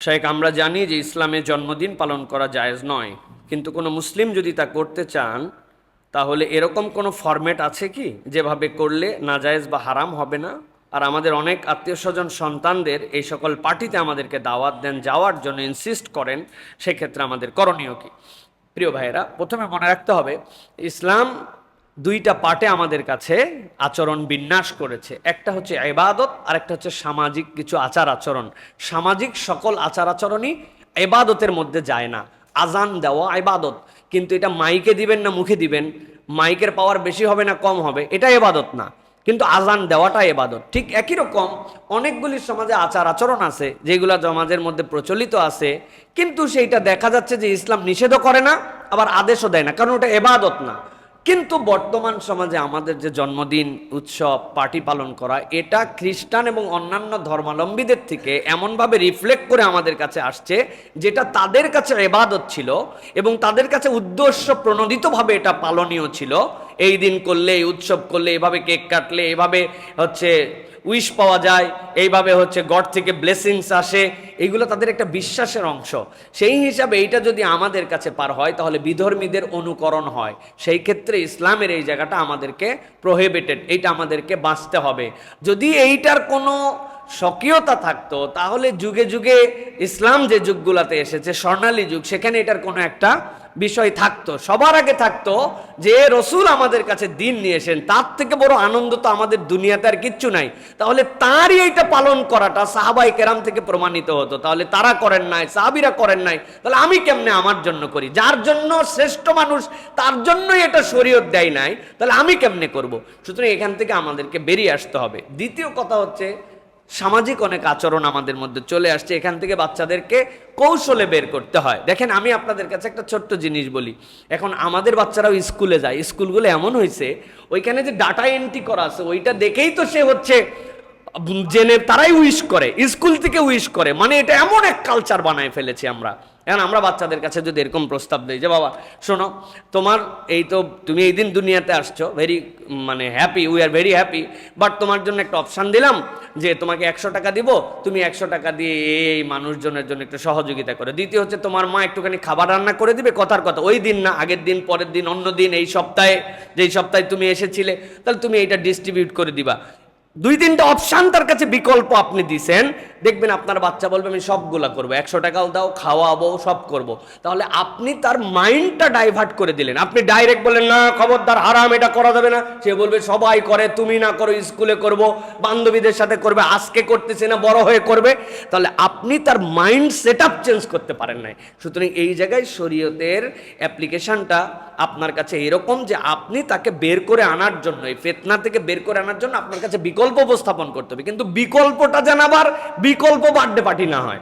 শেখ আমরা জানি যে ইসলামে জন্মদিন পালন করা জায়েজ নয়। কিন্তু কোনো মুসলিম যদি তা করতে চান, তাহলে এরকম কোনো ফরম্যাট আছে কি? যেভাবে করলে নাজায়েজ বা হারাম হবে না? আর আমাদের অনেক আত্মীয় স্বজন সন্তানদের এই সকল পার্টিতে আমাদেরকে দাওয়াত দেন, যাওয়ার জন্য ইনসিস্ট করেন, সেক্ষেত্রে আমাদের করণীয় কি? প্রিয় ভাইয়েরা, প্রথমে মনে রাখতে হবে, ইসলাম দুইটা পার্টে আমাদের কাছে আচরণ বিন্যাস করেছে। একটা হচ্ছে এবাদত আর একটা হচ্ছে সামাজিক কিছু আচার আচরণ। সামাজিক সকল আচার আচরণই এবাদতের মধ্যে যায় না। আজান দেওয়া এবাদত কিন্তু এটা মাইকে দিবেন না মুখে দিবেন? মাইকের পাওয়ার বেশি হবে না কম হবে? এটা এবাদত না। কিন্তু আজান দেওয়াটা এবাদত ঠিক একই রকম অনেকগুলি সমাজে আচার আচরণ আছে, যেগুলো সমাজের মধ্যে প্রচলিত আছে। কিন্তু সেইটা দেখা যাচ্ছে যে ইসলাম নিষেধও করে না, আবার আদেশও দেয় না। কারণ ওটা এবাদত না। কিন্তু বর্তমান সমাজে আমাদের যে জন্মদিন, উৎসব, পার্টি পালন করা, এটা খ্রিস্টান এবং অন্যান্য ধর্মাবলম্বীদের থেকে এমনভাবে রিফ্লেক্ট করে আমাদের কাছে আসছে, যেটা তাদের কাছে এবাদত ছিল এবং তাদের কাছে উদ্দেশ্য প্রণোদিতভাবে এটা পালনীয় ছিল। এই দিন করলে, এই উৎসব করলে, এভাবে কেক কাটলে, এভাবে হচ্ছে উইশ পাওয়া যায়, এইভাবে হচ্ছে গড থেকে ব্লেসিংস আসে এইগুলো তাদের একটা বিশ্বাসের অংশ। সেই হিসাবে এইটা যদি আমাদের কাছে পার হয়, তাহলে বিধর্মীদের অনুকরণ হয়। সেই ক্ষেত্রে ইসলামের এই জায়গাটা আমাদেরকে প্রোহিবিটেড এইটা আমাদেরকে বাঁচতে হবে। যদি এইটার কোনো স্বকীয়তা থাকতো, তাহলে যুগে যুগে ইসলাম যে যুগগুলাতে এসেছে, স্বর্ণালী যুগ, সেখানে এটার কোনো একটা বিষয় থাকতো। সবার আগে থাকতো যে রসুল আমাদের কাছে দিন নিয়ে এসেন তার থেকে বড় আনন্দ তো আমাদের দুনিয়াতে আর কিচ্ছু নাই। তাহলে তারই এইটা পালন করাটা সাহাবাই কেরাম থেকে প্রমাণিত হতো। তাহলে তারা করেন নাই, সাহাবিরা করেন নাই, তাহলে আমি কেমনে আমার জন্য করি? যার জন্য শ্রেষ্ঠ মানুষ, তার জন্যই এটা শরীয়ত দেয় নাই, তাহলে আমি কেমনে করব? সুতরাং এখান থেকে আমাদেরকে বেরিয়ে আসতে হবে। দ্বিতীয় কথা হচ্ছে সামাজিক অনেক আচরণ আমাদের মধ্যে চলে আসছে, এখান থেকে বাচ্চাদেরকে কৌশলে বের করতে হয়। দেখেন, আমি আপনাদের কাছে একটা ছোট্ট জিনিস বলি। এখন আমাদের বাচ্চারাও স্কুলে যায়, স্কুলগুলো এমন হয়েছে ওইখানে যে ডাটা এন্ট্রি করা আছে, ওইটা দেখেই তো সে হচ্ছে জেনে তারাই উইশ করে স্কুল থেকে উইশ করে মানে এটা এমন এক কালচার বানায় ফেলেছি আমরা। এখন আমরা বাচ্চাদের কাছে যদি এরকম প্রস্তাব দিই যে, বাবা, শোনো, তোমার এই তো তুমি এই দিন দুনিয়াতে আসছো ভেরি মানে happy we are very happy but তোমার জন্য একটা অপশান দিলাম যে, তোমাকে একশো টাকা দিব, তুমি একশো টাকা দিয়ে এই মানুষজনের জন্য একটু সহযোগিতা করে। দ্বিতীয় হচ্ছে, তোমার মা একটুখানি খাবার রান্না করে দিবে, কথার কথা, ওই দিন না, আগের দিন, পরের দিন, অন্য দিন, এই সপ্তাহে, যেই সপ্তাহে তুমি এসেছিলে, তাহলে তুমি এইটা ডিস্ট্রিবিউট করে দিবা। দুই তিনটা অপশান তার কাছে বিকল্প আপনি দিছেন। দেখবেন আপনার বাচ্চা বলবে, আমি সবগুলা করব। একশো টাকাও দাও, খাওয়াবো, সব করব। তাহলে আপনি তার মাইন্ডটা ডাইভার্ট করে দিলেন। আপনি ডাইরেক্ট বললেন, না, খবরদার, হারাম, এটা করা যাবে না। সে বলবে, সবাই করে, তুমি না করো, স্কুলে করব, বান্ধবীদের সাথে করবে, আজকে করতেছে না, বড় হয়ে করবে। তাহলে আপনি তার মাইন্ড সেট আপ চেঞ্জ করতে পারেন নাই। সুতরাং এই জায়গায় শরীয়তের অ্যাপ্লিকেশনটা আপনার কাছে এরকম যে আপনি তাকে বের করে আনার জন্য এই ফেতনা থেকে বের করে আনার জন্য আপনার কাছে বিকল্প উপস্থাপন করতে হবে। কিন্তু বিকল্পটা যেন আবার বিকল্প বার্থডে পার্টি না হয়।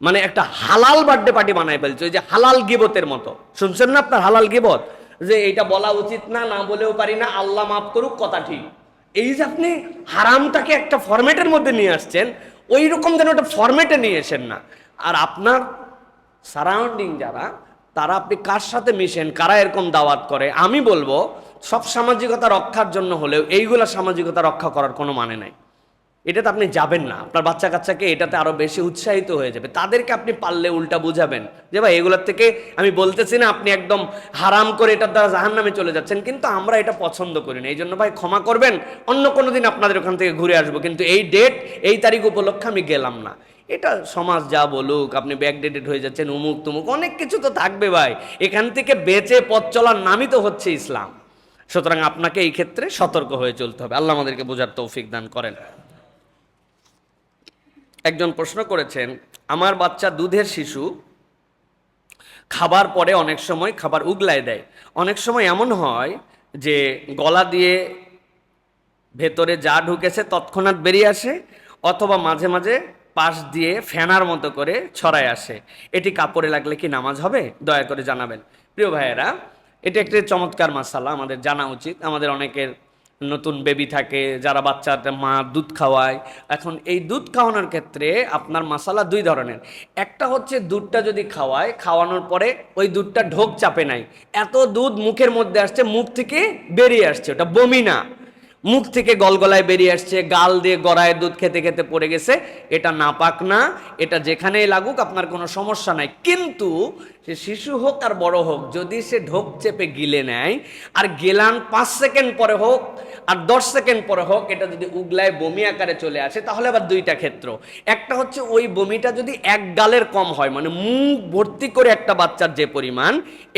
মানে একটা হালাল বার্থডে পার্টি বানায় ফেলছে যে হালাল গিবতের মতো। শুনছেন না আপনার হালাল গিবত? যে এটা বলা উচিত না না বলেও পারি না, আল্লাহ মাফ করুক, কথা ঠিক। এই যে আপনি হারামটাকে একটা ফরম্যাটের মধ্যে নিয়ে আসছেন, ওই রকম যেন একটা ফরম্যাটে নিয়ে এসেন না। আর আপনার সারাউন্ডিং যারা, তারা আপনি কার সাথে মিশেন, কারা এরকম দাওয়াত করে? আমি বলব সব সামাজিকতা রক্ষার জন্য হলেও এইগুলা সামাজিকতা রক্ষা করার কোনো মানে নাই। এটাতে আপনি যাবেন না। আপনার বাচ্চা কাচ্চাকে এটাতে আরও বেশি উৎসাহিত হয়ে যাবে। তাদেরকে আপনি পারলে উল্টা বুঝাবেন যে, ভাই, এগুলোর থেকে আমি বলতেছি না, আপনি একদম হারাম করে এটার দ্বারা জাহান নামে চলে যাচ্ছেন, কিন্তু আমরা এটা পছন্দ করি না। এই জন্য ভাই, ক্ষমা করবেন, অন্য কোনো দিন আপনাদের ওখান থেকে ঘুরে আসব, কিন্তু এই ডেট এই তারিখ উপলক্ষে আমি গেলাম না। এটা সমাজ যা বলুক, আপনি ব্যাকডেটেড হয়ে যাচ্ছেন উমুক তুমুক অনেক কিছু তো থাকবে, ভাই। এখান থেকে বেঁচে পথ চলার নামই তো হচ্ছে ইসলাম। সুতরাং আপনাকে এই ক্ষেত্রে সতর্ক হয়ে চলতে হবে। আল্লাহ আমাদেরকে বোঝার তৌফিক দান করেন। একজন প্রশ্ন করেছেন, আমার বাচ্চা দুধের শিশু খাবার পরে অনেক সময় খাবার উগলায় দেয়। অনেক সময় এমন হয় যে গলা দিয়ে ভেতরে যা ঢুকেছে তৎক্ষণাৎ বেরিয়ে আসে অথবা মাঝে মাঝে পাশ দিয়ে ফেনার মতো করে ছড়ায় আসে। এটি কাপড়ে লাগলে কি নামাজ হবে? দয়া করে জানাবেন। প্রিয় ভাইয়েরা এটা একটা চমৎকার মাসালা, আমাদের জানা উচিত। আমাদের অনেকের নতুন বেবি থাকে, যারা বাচ্চার মা দুধ খাওয়ায়। এখন এই দুধ খাওয়ানোর ক্ষেত্রে আপনার মশালা দুই ধরনের। একটা হচ্ছে দুধটা যদি খাওয়ায়, খাওয়ানোর পরে ওই দুধটা ঢোক চাপে নাই। এত দুধ মুখের মধ্যে আসছে, মুখ থেকে বেরিয়ে আসছে, ওটা বমি না। মুখ থেকে গলগলায় বেরিয়ে আসছে, গাল দিয়ে গড়ায় দুধ খেতে খেতে পড়ে গেছে। এটা নাপাক না, এটা যেখানেই লাগুক আপনার কোনো সমস্যা নাই। কিন্তু সে শিশু হোক আর বড় হোক, যদি সে ঢোক চেপে গিলে নেয়, আর গেলান পাঁচ সেকেন্ড পরে হোক, আর দশ সেকেন্ড পরে হোক, এটা যদি উগলায় বমি আকারে চলে আসে, তাহলে আবার দুইটা ক্ষেত্র। একটা হচ্ছে ওই বমিটা যদি এক গালের কম হয় মানে মুখ ভর্তি করে একটা বাচ্চার যে পরিমাণ,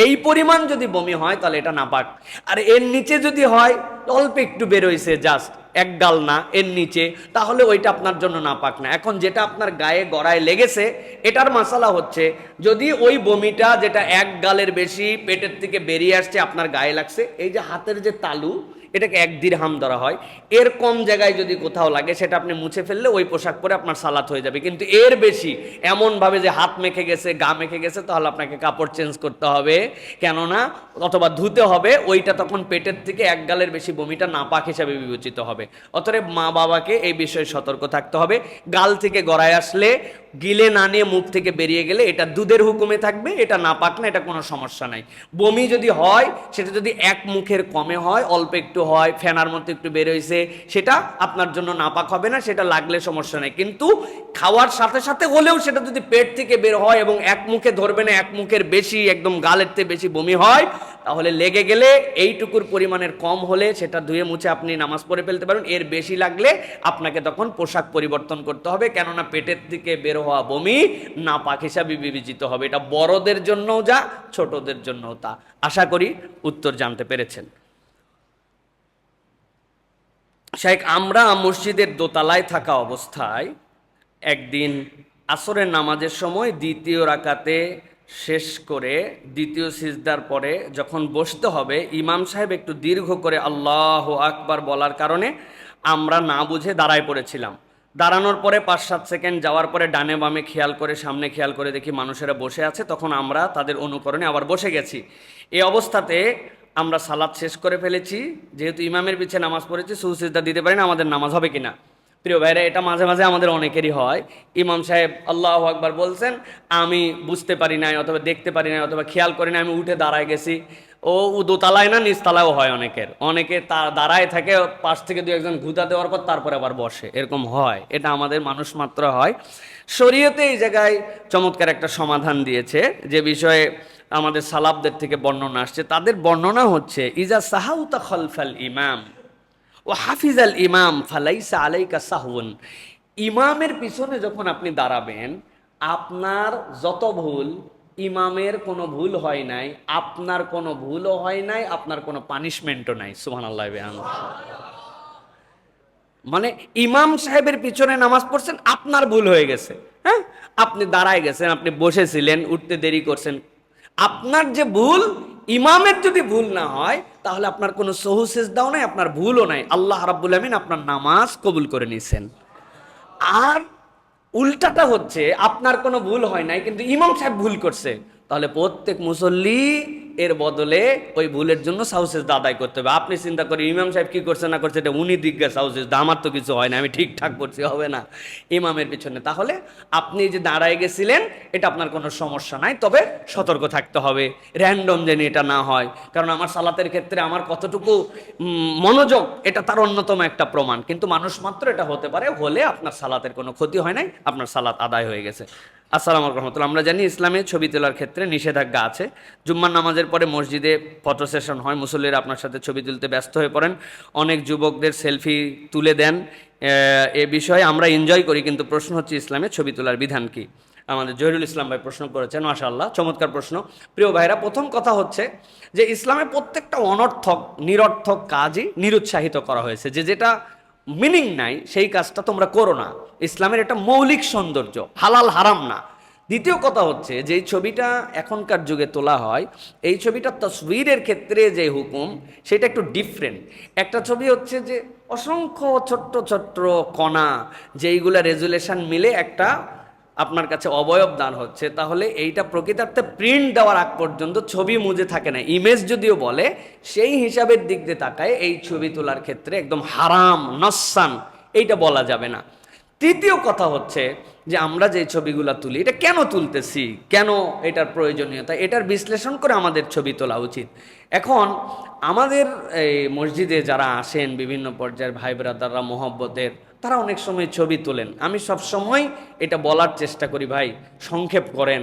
এই পরিমাণ যদি বমি হয়, তাহলে এটা নাপাক। আর এর নিচে যদি হয় অল্প একটু বেরোইছে জাস্ট এক গাল না, এর নিচে, তাহলে ওইটা আপনার জন্য না পাক না। এখন যেটা আপনার গায়ে গড়ায় লেগেছে, এটার মশালা হচ্ছে, যদি ওই বমিটা যেটা এক গালের বেশি পেটের থেকে বেরিয়ে আসছে, আপনার গায়ে লাগছে, এই যে হাতের যে তালু এটাকে এক দিরহাম ধরা হয়। এর কম জায়গায় যদি কোথাও লাগে, সেটা আপনি মুছে ফেললে ওই পোশাক পরে আপনার সালাত হয়ে যাবে। কিন্তু এর বেশি এমনভাবে যে হাত মেখে গেছে, গা মেখে গেছে, তাহলে আপনাকে কাপড় চেঞ্জ করতে হবে। কেননা, অথবা ধুতে হবে, ওইটা তখন পেটের থেকে এক গালের বেশি বমিটা নাপাক হিসাবে বিবেচিত হবে। অতএব মা বাবাকে এই বিষয়ে সতর্ক থাকতে হবে। গাল থেকে গড়ায় আসলে গিলে না নিয়ে মুখ থেকে বেরিয়ে গেলে এটা দুধের হুকুমে থাকবে, এটা না পাক না এটা কোনো সমস্যা নাই। বমি যদি হয়, সেটা যদি এক মুখের কমে হয়, অল্প একটু হয়, ফেনার মতো একটু বের হয়েছে সেটা আপনার জন্য নাপাক হবে না, সেটা লাগলে সমস্যা নেই। কিন্তু খাওয়ার সাথে সাথে হলেও সেটা যদি পেট থেকে বের হয় এবং এক মুখে ধরবে না, এক মুখের বেশি, একদম গালের থেকে বেশি বমি হয়, তাহলে লেগে গেলে এইটুকুর পরিমাণের কম হলে সেটা ধুয়ে মুছে আপনি নামাজ পড়ে ফেলতে পারেন। এর বেশি লাগলে আপনাকে তখন পোশাক পরিবর্তন করতে হবে, কেননা পেটের থেকে বের হওয়া বমি, না পাক হিসাবে বিবেচিত হবে। এটা বড়দের জন্যও যা, ছোটদের জন্যও তা। আশা করি উত্তর জানতে পেরেছেন। শেখ আমরা মসজিদের দোতলায় থাকা অবস্থায় একদিন আসরের নামাজের সময় দ্বিতীয় রাকাতে শেষ করে দ্বিতীয় সিজদার পরে যখন বসতে হবে, ইমাম সাহেব একটু দীর্ঘ করে আল্লাহ আকবার বলার কারণে আমরা না বুঝে দাঁড়ায় পড়েছিলাম। দাঁড়ানোর পরে পাঁচ সাত সেকেন্ড যাওয়ার পরে ডানে বামে খেয়াল করে, সামনে খেয়াল করে দেখি মানুষেরা বসে আছে, তখন আমরা তাদের অনুকরণে আবার বসে গেছি। এই অবস্থাতে আমরা সালাদ শেষ করে ফেলেছি, যেহেতু ইমামের পিছিয়ে নামাজ পড়েছি সুসিদ্ধা দিতে পারি না, আমাদের নামাজ হবে কিনা। প্রিয় ভাইরা, এটা মাঝে মাঝে আমাদের অনেকেরই হয়। ইমাম সাহেব আল্লাহ আকবার বলছেন, আমি বুঝতে পারি নাই অথবা দেখতে পারি নাই অথবা খেয়াল করি না আমি উঠে দাঁড়ায় গেছি। ও দোতলায় না, নিচতলায়ও হয় অনেকের। অনেকে তার দাঁড়ায় থাকে, পাশ থেকে দু একজন ঘুতা দেওয়ার পর তারপরে আবার বসে। এরকম হয়। এটা আমাদের মানুষ মাত্র হয়। শরীয়তে এই জায়গায় চমৎকার একটা সমাধান দিয়েছে। যে বিষয়ে আমাদের সালাবদের থেকে বর্ণনা আসছে। তাদের বর্ণনা হচ্ছে, ইজা সাহাউতা খলফাল ইমাম। ও হাফিজ আল ইমাম, ফালাইসা আলাইকা সাহুন ইমামের পিছনে যখন আপনি দাঁড়াবেন, আপনার যত ভুল, ইমামের কোনো ভুল হয় নাই, আপনার কোনো ভুলও হয় নাই, আপনার কোনো পানিশমেন্টও নাই। সুহান আল্লাহ মানে ইমাম সাহেবের পিছনে নামাজ পড়ছেন, আপনার ভুল হয়ে গেছে। হ্যাঁ? আপনি দাঁড়ায় গেছেন, আপনি বসেছিলেন, উঠতে দেরি করছেন। আপনার যে ভুল, ইমামের যদি ভুল না হয় তাহলে আপনার কোনো সহু দাও নাই, আপনার ভুলও নাই। আল্লাহ রাব্বুল আমিন আপনার নামাজ কবুল করে নিয়েছেন আর উল্টাটা হচ্ছে, আপনার কোনো ভুল হয় নাই, কিন্তু ইমাম সাহেব ভুল করছে। তাহলে প্রত্যেক মুসল্লি এর বদলে ওই ভুলের জন্য সাউসেস আদায় করতে হবে। আপনি চিন্তা করেন, ইমাম সাহেব কি করছে, না করছে, এটা উনি দিগ্গা সাউসেস আমার তো কিছু হয় না, আমি ঠিকঠাক করছি, হবে না। ইমামের পিছনে। তাহলে আপনি যে দাঁড়ায় গেছিলেন, এটা আপনার কোনো সমস্যা নাই, তবে সতর্ক থাকতে হবে। র্যান্ডম যেন এটা না হয়। কারণ আমার সালাতের ক্ষেত্রে আমার কতটুকু মনোযোগ, এটা তার অন্যতম একটা প্রমাণ। কিন্তু মানুষ মাত্র এটা হতে পারে, হলে আপনার সালাতের কোনো ক্ষতি হয় নাই, আপনার সালাত আদায় হয়ে গেছে। আসসালামু রহমতুল্লাহ। আমরা জানি ইসলামে ছবি তোলার ক্ষেত্রে নিষেধাজ্ঞা আছে। জুম্মার নামাজের পরে মসজিদে ফটো সেশন হয়, মুসল্লিরা আপনার সাথে ছবি তুলতে ব্যস্ত হয়ে পড়েন। অনেক যুবকদের সেলফি তুলে দেন। এ বিষয়ে আমরা এনজয় করি, কিন্তু প্রশ্ন হচ্ছে ইসলামে ছবি তোলার বিধান কি? আমাদের জহিরুল ইসলাম ভাই প্রশ্ন করেছেন, মাশাআল্লাহ, চমৎকার প্রশ্ন। প্রিয় ভাইরা, প্রথম কথা হচ্ছে যে ইসলামে প্রত্যেকটা অনর্থক, নিরর্থক কাজই নিরুৎসাহিত করা হয়েছে। যে যেটা মিনিং নাই, সেই কাজটা তোমরা করো না। ইসলামের একটা মৌলিক সৌন্দর্য, হালাল হারাম না। দ্বিতীয় কথা হচ্ছে যে ছবিটা এখনকার যুগে তোলা হয়, এই ছবিটা তসবিরের ক্ষেত্রে যে হুকুম, সেটা একটু ডিফারেন্ট একটা ছবি হচ্ছে যে অসংখ্য ছোট্ট ছোট্ট কণা, যেইগুলা রেজুলেশন মিলে একটা আপনার কাছে অবয়ব দান হচ্ছে, তাহলে এইটা প্রকৃতার্থে প্রিন্ট দেওয়ার আগ পর্যন্ত ছবি মুজে থাকে না। ইমেজ যদিও বলে, সেই হিসাবের দিক দিয়ে তাকায় এই ছবি তোলার ক্ষেত্রে একদম হারাম, নসান, এইটা বলা যাবে না। তৃতীয় কথা হচ্ছে যে আমরা যে ছবিগুলো তুলি, এটা কেন তুলতেছি? কেন এটার প্রয়োজনীয়তা? এটার বিশ্লেষণ করে আমাদের ছবি তোলা উচিত। এখন আমাদের এই মসজিদে যারা আসেন, বিভিন্ন পর্যায়ের ভাই ব্রাদাররা মোহব্বতের তারা অনেক সময় ছবি তোলেন। আমি সব সময় এটা বলার চেষ্টা করি, ভাই, সংক্ষেপ করেন।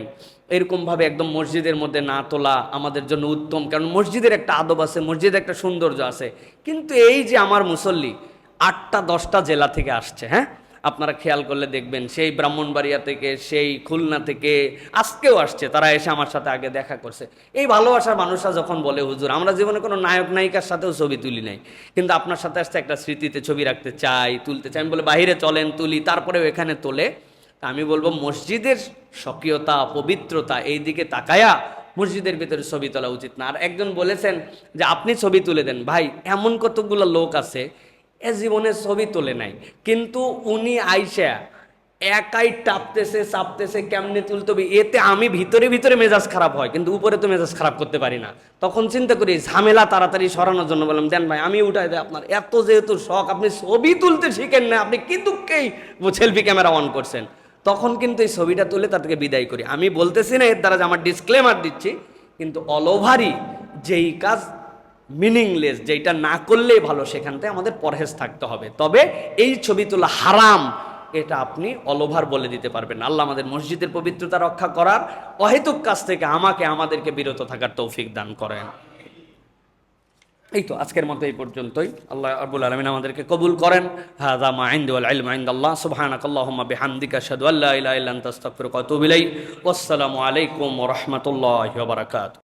এরকমভাবে একদম মসজিদের মধ্যে না তোলা আমাদের জন্য উত্তম, কারণ মসজিদের একটা আদব আছে মসজিদের একটা সৌন্দর্য আছে। কিন্তু এই যে আমার মুসল্লি আটটা, দশটা জেলা থেকে আসছে হ্যাঁ? আপনারা খেয়াল করলে দেখবেন, সেই ব্রাহ্মণবাড়িয়া থেকে, সেই খুলনা থেকে আজকেও আসছে, তারা এসে আমার সাথে আগে দেখা করছে। এই ভালোবাসার মানুষরা যখন বলে, হুজুর, আমরা জীবনে কোনো নায়ক, নায়িকার সাথেও ছবি তুলি নাই। কিন্তু আপনার সাথে আসতে একটা স্মৃতিতে ছবি রাখতে চাই, তুলতে চাই। আমি বলে, বাহিরে চলেন, তুলি, তারপরেও এখানে তোলে। তা আমি বলব, মসজিদের স্বকীয়তা, পবিত্রতা, এই দিকে তাকায়া মসজিদের ভিতরে ছবি তোলা উচিত না। আর একজন বলেছেন যে, আপনি ছবি তুলে দেন। ভাই, এমন কতগুলো লোক আছে এ জীবনে ছবি তোলে নাই। কিন্তু উনি আইসা একাই টাপতেছে, চাপতেছে, কেমনে তুলতে হবে? এতে আমি ভিতরে ভিতরে মেজাজ খারাপ হয়, কিন্তু উপরে তো মেজাজ খারাপ করতে পারি না। তখন চিন্তা করি, ঝামেলা তাড়াতাড়ি সরানোর জন্য বললাম, দেন ভাই, আমি উঠাই দেয় আপনার। এত যেহেতু শখ, আপনি ছবি তুলতে শিখেন না, আপনি কি দুঃখেই সেলফি ক্যামেরা অন করছেন? তখন কিন্তু এই ছবিটা তুলে তাদেরকে বিদায় করি। আমি বলতেছি না, এর দ্বারা যে আমার ডিসক্লেমার দিচ্ছি, কিন্তু অল ওভারই যেই কাজ মিনিংলেস যেটা না করলেই ভালো সেখান থেকে আমাদের পরহেজ থাকতে হবে। তবে এই ছবি তোলা হারাম, এটা আপনি অলওভার বলে দিতে পারবেন। আল্লাহ আমাদের মসজিদের পবিত্রতা রক্ষা করার অহেতুক কাজ থেকে আমাকে, আমাদেরকে বিরত থাকার তৌফিক দান করেন। এই তো, আজকের মতো এই পর্যন্তই। আল্লাহ আব্বুল আলমিন আমাদেরকে কবুল করেন। হাদা মা আইন্দু আল ইলম আইন্দাল্লাহ ইলাহা ইল্লা আনতা ওয়াসসালামু আলাইকুম ওয়া রাহমাতুল্লাহি